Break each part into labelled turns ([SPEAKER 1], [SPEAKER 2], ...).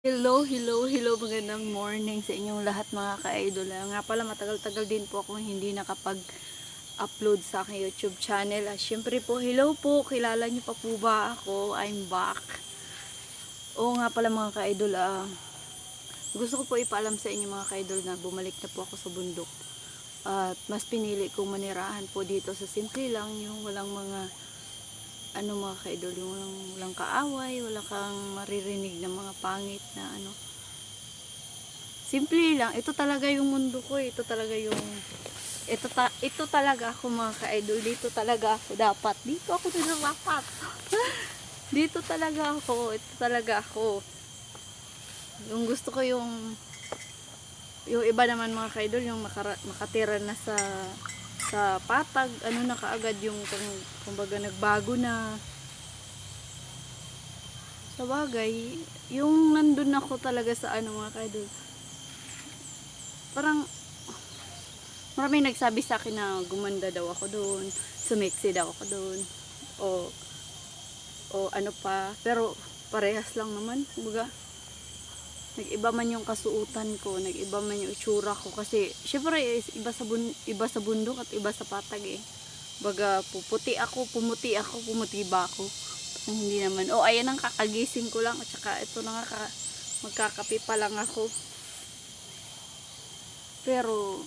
[SPEAKER 1] Hello, hello, hello, magandang morning sa inyong lahat mga ka-idol. Ah, Nga pala matagal-tagal din po ako hindi nakapag-upload sa aking YouTube channel. Ah, Siyempre po, hello po, kilala niyo pa po ba ako? I'm back. Oo nga pala mga ka-idol, ah, gusto ko po ipaalam sa inyo mga ka-idol na bumalik na po ako sa bundok. At mas pinili kong manirahan po dito sa simple lang yung walang mga ano mga ka-idol, yung walang, walang kaaway, wala kang maririnig ng mga pangit na ano. Simple lang, ito talaga yung mundo ko, eh. ito talaga yung ito, ta, ito talaga ako mga ka-idol, dito talaga ako dapat, dito ako dapat. dito talaga ako, ito talaga ako. Yung gusto ko yung yung iba naman mga ka-idol, yung makara, makatira na sa sa patag, ano na kaagad yung kumbaga nagbago na. Sa bagay, yung nandun ako talaga sa ano mga kaidol. Parang maraming nagsabi sa akin na gumanda daw ako doon, sumiksi daw ako doon, o o ano pa, pero parehas lang naman, kumbaga nag-iba man yung kasuutan ko, nag-iba man yung itsura ko kasi syempre iba sa bun, iba sa bundok at iba sa patag eh. Baga puputi ako, pumuti ako, pumuti ba ako? Hindi naman. Oh, ayan ang kakagising ko lang at saka ito na nga ka- magkakape pa lang ako. Pero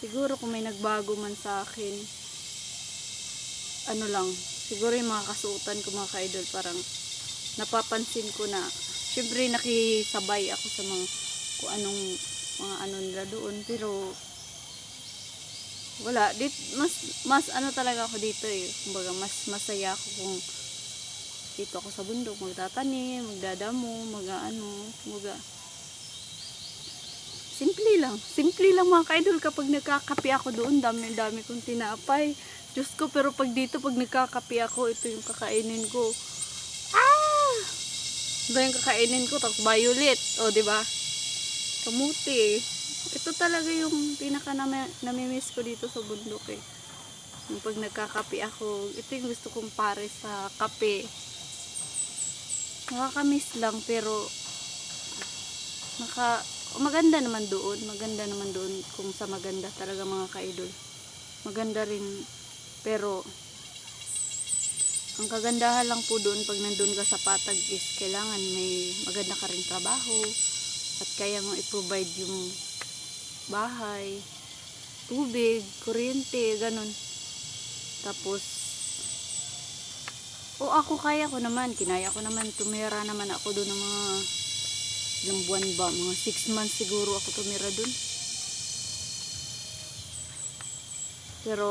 [SPEAKER 1] siguro kung may nagbago man sa akin ano lang, siguro yung mga kasuotan ko mga ka-idol parang napapansin ko na syempre nakisabay ako sa mga kung anong mga ano nila doon pero wala. Dit mas mas ano talaga ako dito eh. Kumbaga mas masaya ako kung dito ako sa bundok magtatanim magdadamo mag ano kumbaga. Simple lang. Simple lang mga kaidol kapag nagkakape ako doon dami dami kong tinapay. Diyos ko pero pag dito pag nagkakape ako ito yung kakainin ko ito yung kakainin ko tapos violet o di ba kamuti. Ito talaga yung pinaka nami- namimiss ko dito sa bundok eh. Yung pag nagkakape ako ito yung gusto kong pare sa kape. Nakakamiss lang pero naka maganda naman doon. Maganda naman doon kung sa maganda talaga mga kaidol. Maganda rin pero ang kagandahan lang po doon pag nandun ka sa patag is kailangan may maganda ka rin trabaho at kaya mo i-provide yung bahay, tubig, kuryente, ganun. Tapos, o ako kaya ko naman, kinaya ko naman, tumira naman ako doon ng mga ilang buwan ba, mga 6 months siguro ako tumira doon. Pero,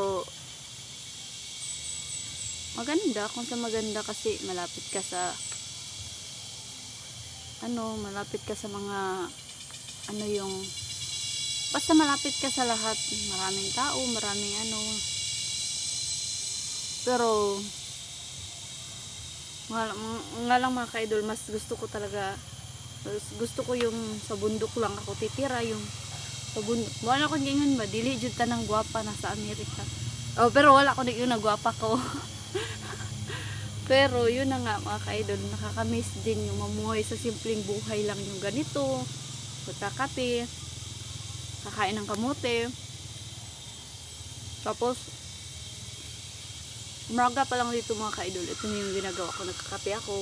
[SPEAKER 1] maganda kung sa maganda kasi malapit ka sa ano malapit ka sa mga ano yung basta malapit ka sa lahat maraming tao maraming ano. Pero nga, nga lang mga ka-idol mas gusto ko talaga gusto ko yung sa bundok lang ako titira yung sa bundok. Wala ko ganyan ba dili jud tanang gwapa na sa Amerika. Oh pero wala ko na yun na gwapa ko Pero yun na nga mga ka-idol, nakakamiss din yung mamuhay sa simpleng buhay lang yung ganito. Magkakape, kakain ng kamote. Tapos, umaga pa lang dito mga ka-idol, ito na yung ginagawa ko. Nagkakape ako,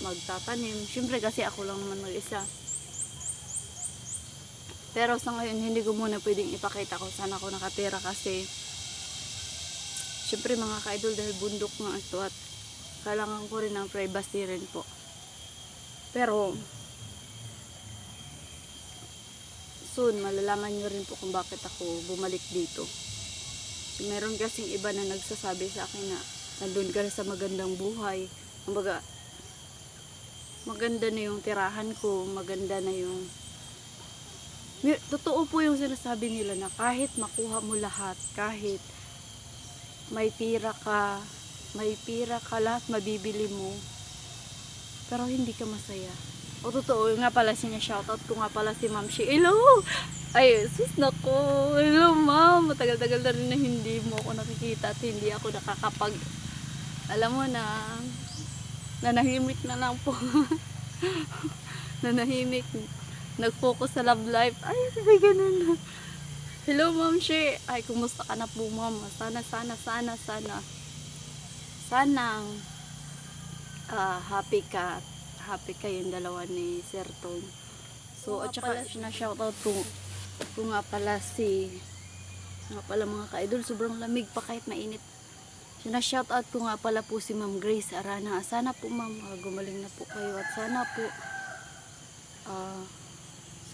[SPEAKER 1] magtatanim. Siyempre kasi ako lang naman mag-isa. Pero sa ngayon, hindi ko muna pwedeng ipakita kung saan ako nakatira kasi Siyempre mga ka-idol dahil bundok nga ito at kailangan ko rin ng privacy rin po. Pero soon malalaman nyo rin po kung bakit ako bumalik dito. So, meron kasing iba na nagsasabi sa akin na nandun ka sa magandang buhay. Kumbaga, maganda na yung tirahan ko, maganda na yung Totoo po yung sinasabi nila na kahit makuha mo lahat, kahit may pira ka, may pira ka lahat mabibili mo, pero hindi ka masaya. O totoo, nga pala siya shoutout ko nga pala si Ma'am Shi. Hello! Ay, sus nako. Hello ma'am. Matagal-tagal na rin na hindi mo ako nakikita at hindi ako nakakapag, alam mo na, nanahimik na lang po. nanahimik. Nag-focus sa love life. Ay, may ganun. Hello, Ma'am She. Ay, kumusta ka na po, Ma'am? Sana, sana, sana, sana. Sana ah, happy ka. Happy kayong dalawa ni Sir Tom. So, at saka, na-shoutout ko, ko nga pala si nga pala mga ka-idol, sobrang lamig pa kahit mainit. Sina-shoutout ko nga pala po si Ma'am Grace Arana. Sana po ma'am, ah, gumaling na po kayo at sana po ah,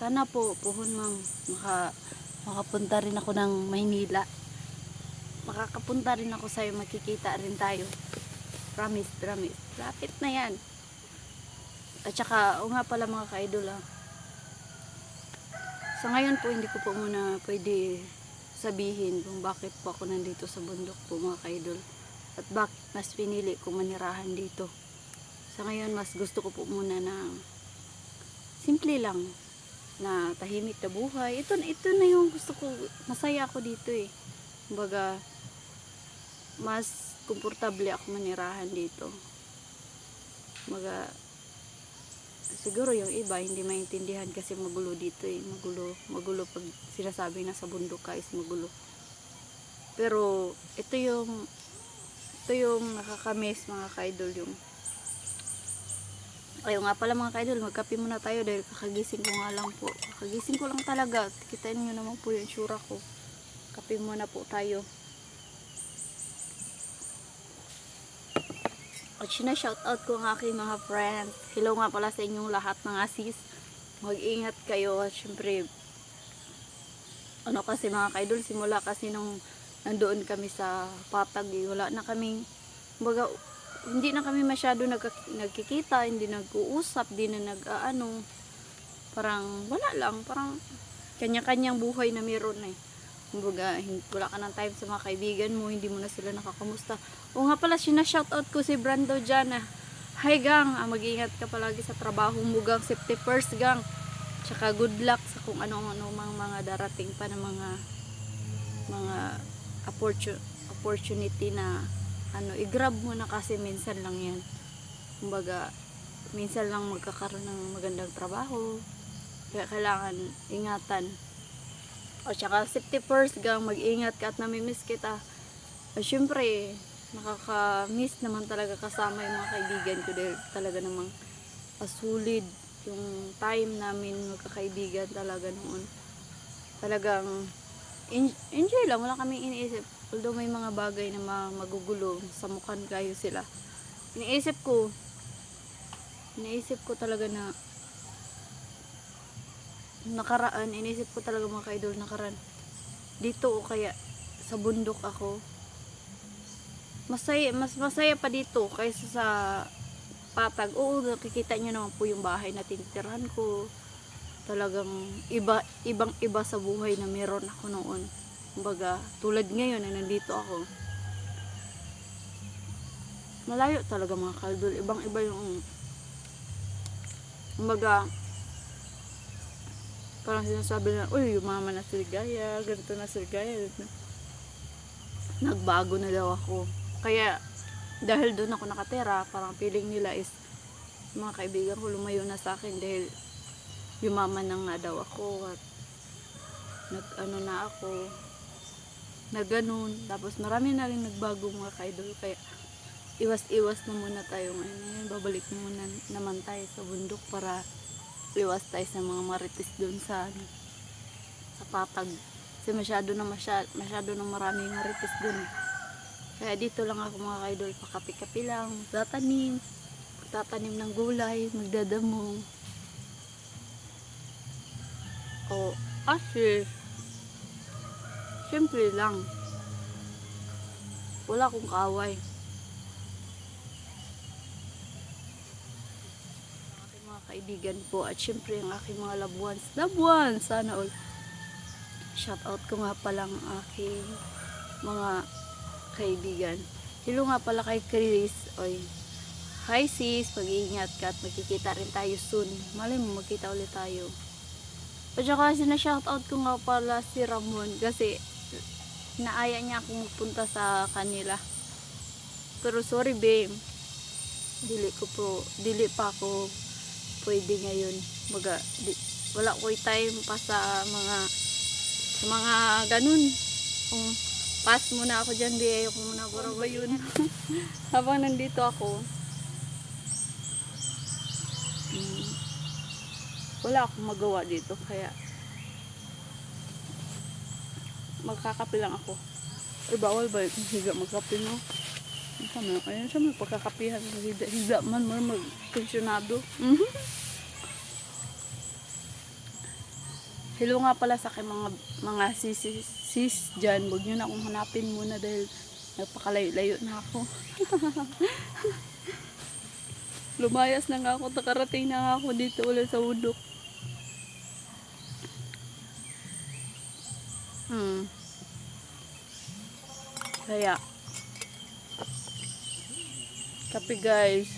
[SPEAKER 1] sana po puhon ma'am maka, makapunta rin ako ng Maynila. Makakapunta rin ako sa'yo, makikita rin tayo. Promise, promise. Lapit na yan. At saka, o nga pala mga ka-idol ah. Sa ngayon po, hindi ko po muna pwede sabihin kung bakit po ako nandito sa bundok po mga ka-idol. At bakit mas pinili ko manirahan dito. Sa ngayon, mas gusto ko po muna na simple lang na tahimik na buhay. Ito, ito na yung gusto ko. Masaya ako dito eh. Kumbaga, mas komportable ako manirahan dito. Kumbaga, siguro yung iba hindi maintindihan kasi magulo dito eh. Magulo, magulo pag sinasabi na sa bundok ka is magulo. Pero, ito yung ito yung nakakamiss mga ka-idol yung Ayaw nga pala mga ka-idol, magkape muna tayo dahil kakagising ko nga lang po. Kakagising ko lang talaga. Kitain nyo naman po yung tsura ko. Kape muna po tayo. At sina-shoutout ko ang aking mga friends. Hello nga pala sa inyong lahat ng asis. Mag-ingat kayo. At syempre, ano kasi mga ka-idol, simula kasi nung nandoon kami sa patag, eh, wala na kaming, baga, hindi na kami masyado nagka- nagkikita, hindi nag-uusap, di na nag-ano, parang wala lang, parang kanya-kanyang buhay na meron eh. Kumbaga, wala ka ng time sa mga kaibigan mo, hindi mo na sila nakakamusta. O nga pala, sinashoutout ko si Brando dyan ah. Hi gang, ah, mag-ingat ka palagi sa trabaho mo gang, safety first gang. Tsaka good luck sa kung ano-ano mga, mga darating pa ng mga mga opportu- opportunity na ano, i-grab mo na kasi minsan lang yan. Kumbaga, minsan lang magkakaroon ng magandang trabaho. Kaya kailangan ingatan. O tsaka safety first gang, mag-ingat ka at namimiss kita. At syempre, nakaka-miss naman talaga kasama yung mga kaibigan ko dahil talaga namang pasulid yung time namin magkakaibigan talaga noon. Talagang en- enjoy lang, wala kaming iniisip. Although may mga bagay na ma- magugulo, sa mukhan kayo sila. Iniisip ko, iniisip ko talaga na nakaraan, iniisip ko talaga mga kaidol nakaraan. Dito o kaya sa bundok ako. Masaya, mas masaya pa dito kaysa sa patag. Oo, nakikita nyo naman po yung bahay na tinitirahan ko. Talagang iba, ibang iba sa buhay na meron ako noon. Kumbaga, tulad ngayon na nandito ako. Malayo talaga mga kaldol. Ibang iba yung kumbaga parang sinasabi na, uy, mama na si Gaya, ganito na si Gaya. ganito." Nagbago na daw ako. Kaya, dahil doon ako nakatera, parang feeling nila is, mga kaibigan ko lumayo na sa akin dahil yumaman na nga daw ako at nag ano na ako na ganun. Tapos marami na rin nagbago mga kaidol. Kaya iwas-iwas na muna tayo ngayon. Ngayon, babalik na muna naman tayo sa bundok para iwas tayo sa mga marites doon sa ano, sa patag. Kasi masyado na masyado, masyado na maraming marites doon. Kaya dito lang ako mga kaidol, pakapi-kapi lang, tatanim, tatanim ng gulay, magdadamo. O, asis. Simple lang. Wala akong kaaway. Aking mga kaibigan po at syempre ang aking mga. Loved ones! Sana all. Shout out ko nga palang aking mga kaibigan. Hello nga pala kay Chris. Oy. Hi sis, mag-iingat ka at magkikita rin tayo soon. Malay mo, magkita ulit tayo. At saka sinashoutout ko nga pala si Ramon kasi naaya niya akong magpunta sa kanila. Pero sorry babe, dili ko po, dili pa ako pwede ngayon. Baga, di, wala ko time pa sa mga sa mga ganun. Kung pass muna ako dyan, di ayoko muna buro ba yun. Habang nandito ako, mm, wala akong magawa dito. Kaya, magkakape lang ako. Ay, bawal ba higa magkape mo? Kami, ayun siya may pagkakapihan. Higa, higa man mo mag-pensionado. Mhm. Hello nga pala sa aking mga mga sis, sis, sis dyan. Huwag nyo na akong hanapin muna dahil nagpakalayo-layo na ako. Lumayas na nga ako. Nakarating na nga ako dito ulit sa udok. Hmm. Kaya, kape guys.